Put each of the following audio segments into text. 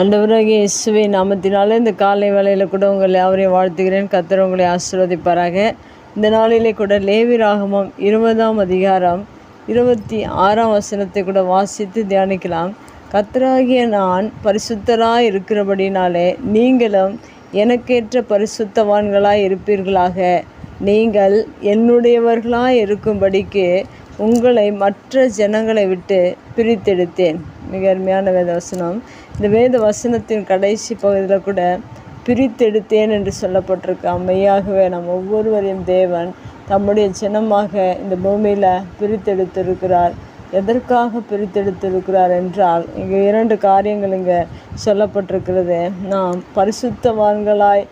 ஆண்டவராகிய இயேசுவை நாமத்தினால இந்த காலை வேலையில் கூட உங்களை அவரையும் வாழ்த்துகிறேன். கர்த்தர் உங்களை ஆசீர்வதிப்பாராக. இந்த நாளிலே கூட லேவி ராகமம் இருபதாம் அதிகாரம் இருபத்தி ஆறாம் வசனத்தை கூட வாசித்து தியானிக்கலாம். கத்தராகிய நான் பரிசுத்தராக இருக்கிறபடினாலே நீங்களும் எனக்கேற்ற பரிசுத்தவான்களாய் இருப்பீர்களாக. நீங்கள் என்னுடையவர்களாக இருக்கும்படிக்கு உங்களை மற்ற ஜனங்களை விட்டு பிரித்தெடுத்தேன். மிக அருமையான வேத வசனம். இந்த வேத வசனத்தின் கடைசி பகுதியில் கூட பிரித்தெடுத்தேன் என்று சொல்லப்பட்டிருக்கு. அம்மையாகவே நம் ஒவ்வொருவரையும் தேவன் தம்முடைய சின்னமாக இந்த பூமியில் பிரித்தெடுத்திருக்கிறார். எதற்காக பிரித்தெடுத்திருக்கிறார் என்றால் இங்கே இரண்டு காரியங்கள் இங்கே சொல்லப்பட்டிருக்கிறது. நாம் பரிசுத்தவான்களாய்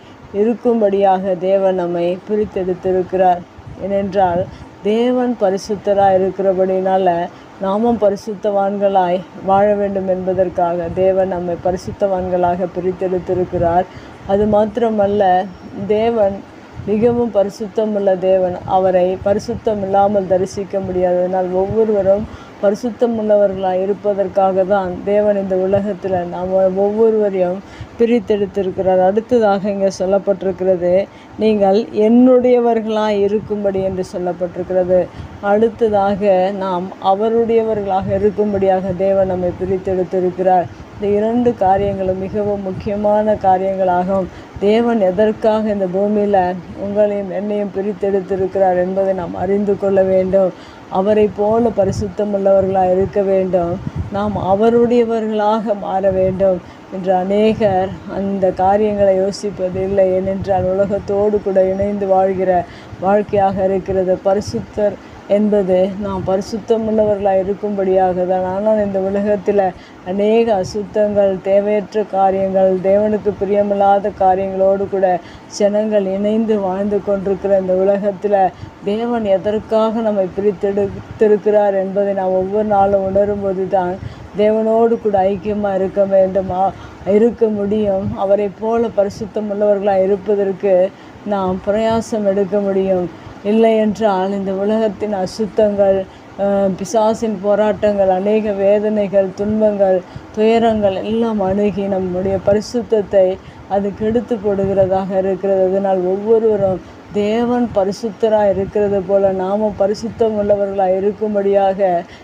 இருக்கும்படியாக தேவன் நம்மை பிரித்தெடுத்திருக்கிறார். ஏனென்றால் தேவன் பரிசுத்தராக இருக்கிறபடினால நாமும் பரிசுத்தவான்களாய் வாழ வேண்டும் என்பதற்காக தேவன் நம்மை பரிசுத்தவான்களாக பிரித்தெடுத்திருக்கிறார். அது மாத்திரமல்ல தேவன் மிகவும் பரிசுத்தமுள்ள தேவன். அவரை பரிசுத்தம் இல்லாமல் தரிசிக்க முடியாததனால் ஒவ்வொருவரும் பரிசுத்தம் உள்ளவர்களாக இருப்பதற்காக தான் தேவன் இந்த உலகத்தில் நாம் ஒவ்வொருவரையும் பிரித்தெடுத்திருக்கிறார். அடுத்ததாக இங்கே சொல்லப்பட்டிருக்கிறது நீங்கள் என்னுடையவர்களாக இருக்கும்படி என்று சொல்லப்பட்டிருக்கிறது. அடுத்ததாக நாம் அவருடையவர்களாக இருக்கும்படியாக தேவன் நம்மை பிரித்தெடுத்திருக்கிறார். இந்த இரண்டு காரியங்களும் மிகவும் முக்கியமான காரியங்களாகும். தேவன் எதற்காக இந்த பூமியில் உங்களையும் என்னையும் பிரித்தெடுத்திருக்கிறார் என்பதை நாம் அறிந்து கொள்ள வேண்டும். அவரை போல பரிசுத்தமுள்ளவர்களாக இருக்க வேண்டும். நாம் அவருடையவர்களாக மாற வேண்டும் என்று அநேகர் அந்த காரியங்களை யோசிப்பதில்லை. ஏனென்றால் உலகத்தோடு கூட இணைந்து வாழ்கிற வாழ்க்கையாக இருக்கிறது. பரிசுத்தர் என்பது நாம் பரிசுத்தமுள்ளவர்களாக இருக்கும்படியாக தான் ஆனால் இந்த உலகத்தில் அநேக அசுத்தங்கள் தேவையற்ற காரியங்கள் தேவனுக்கு பிரியமில்லாத காரியங்களோடு கூட ஜனங்கள் இணைந்து வாழ்ந்து கொண்டிருக்கிற இந்த உலகத்தில் தேவன் எதற்காக நம்மை பிரித்தெடுத்திருக்கிறார் என்பதை நாம் ஒவ்வொரு நாளும் உணரும்போது தான் தேவனோடு கூட ஐக்கியமாக இருக்க வேண்டுமா இருக்க முடியும். அவரை போல பரிசுத்தம் உள்ளவர்களாக இருப்பதற்கு நாம் பிரயாசம் எடுக்க முடியும். இல்லை என்றால் இந்த உலகத்தின் அசுத்தங்கள் பிசாசின் போராட்டங்கள் அநேக வேதனைகள் துன்பங்கள் துயரங்கள் எல்லாம் அணுகி நம்முடைய பரிசுத்தத்தை அது கெடுத்து போடுகிறதாக இருக்கிறது. அதனால் ஒவ்வொருவரும் தேவன் பரிசுத்தராக இருக்கிறது போல நாமும் பரிசுத்தம் உள்ளவர்களாக இருக்கும்படியாக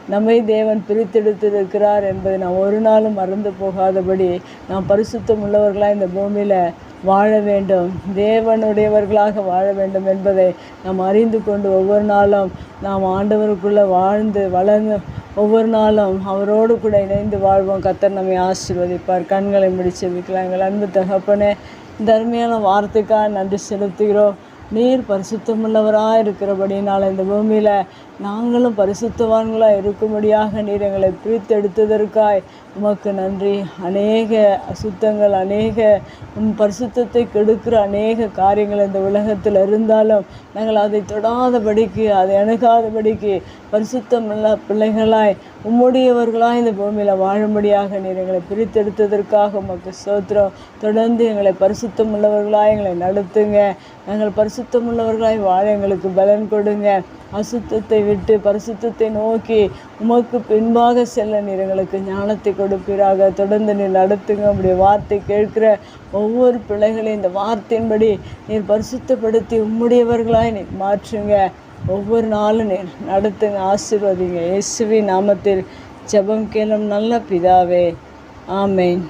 நம்மை தேவன் பிரித்தெடுத்திருக்கிறார் என்பதை நாம் ஒரு நாளும் மறந்து போகாதபடி நாம் பரிசுத்தம் உள்ளவர்களாக இந்த பூமியில் வாழ வேண்டும். தேவனுடையவர்களாக வாழ வேண்டும் என்பதை நாம் அறிந்து கொண்டு ஒவ்வொரு நாளும் நாம் ஆண்டவருக்குள்ளே வாழ்ந்து வளர்ந்து ஒவ்வொரு நாளும் அவரோடு கூட இணைந்து வாழ்வோம். கத்தர் நம்மை ஆசீர்வதிப்பார். கண்களை முடிச்சு வைக்கலாம். எங்கள் அன்பு தகப்பனே தர்மையான வார்த்தைக்காக நன்றி செலுத்துகிறோம். நீர் பரிசுத்தமுள்ளவராக இருக்கிறபடினால் இந்த பூமியில் நாங்களும் பரிசுத்தவான்களாக இருக்கும்படியாக நீர் எங்களை பிரித்தெடுத்ததற்காய் உமக்கு நன்றி. அநேக அசுத்தங்கள் அநேக உன் பரிசுத்தத்தை கெடுக்கிற அநேக காரியங்கள் இந்த உலகத்தில் இருந்தாலும் நாங்கள் அதை தொடாதபடிக்கு அதை அணுகாதபடிக்கு பரிசுத்தமுள்ள பிள்ளைகளாய் உம்முடையவர்களாய் இந்த பூமியில் வாழும்படியாக நீர் எங்களை பிரித்தெடுத்ததற்காக உமக்கு சோத்திரம் தொடர்ந்து எங்களை பரிசுத்தம் உள்ளவர்களாக எங்களை நடத்துங்க. நாங்கள் பரிசு பரிசுத்தமுள்ளவர்களாய் வாழ எங்களுக்கு பலன் கொடுங்க. அசுத்தத்தை விட்டு பரிசுத்தத்தை நோக்கி உமக்கு பின்பாக செல்ல நீர் எங்களுக்கு ஞானத்தை கொடுப்பீராக. தொடர்ந்து நீர் நடத்துங்க. உடைய வார்த்தை கேட்கிற ஒவ்வொரு பிள்ளைகளையும் இந்த வார்த்தையின்படி நீர் பரிசுத்தப்படுத்தி உம்முடையவர்களாய் நீர் மாற்றுங்க. ஒவ்வொரு நாளும் நீர் நடத்துங்க. ஆசிர்வதிங்க. இயேசுவி நாமத்தில் ஜபம் கேளும் நல்ல பிதாவே. ஆமேன்.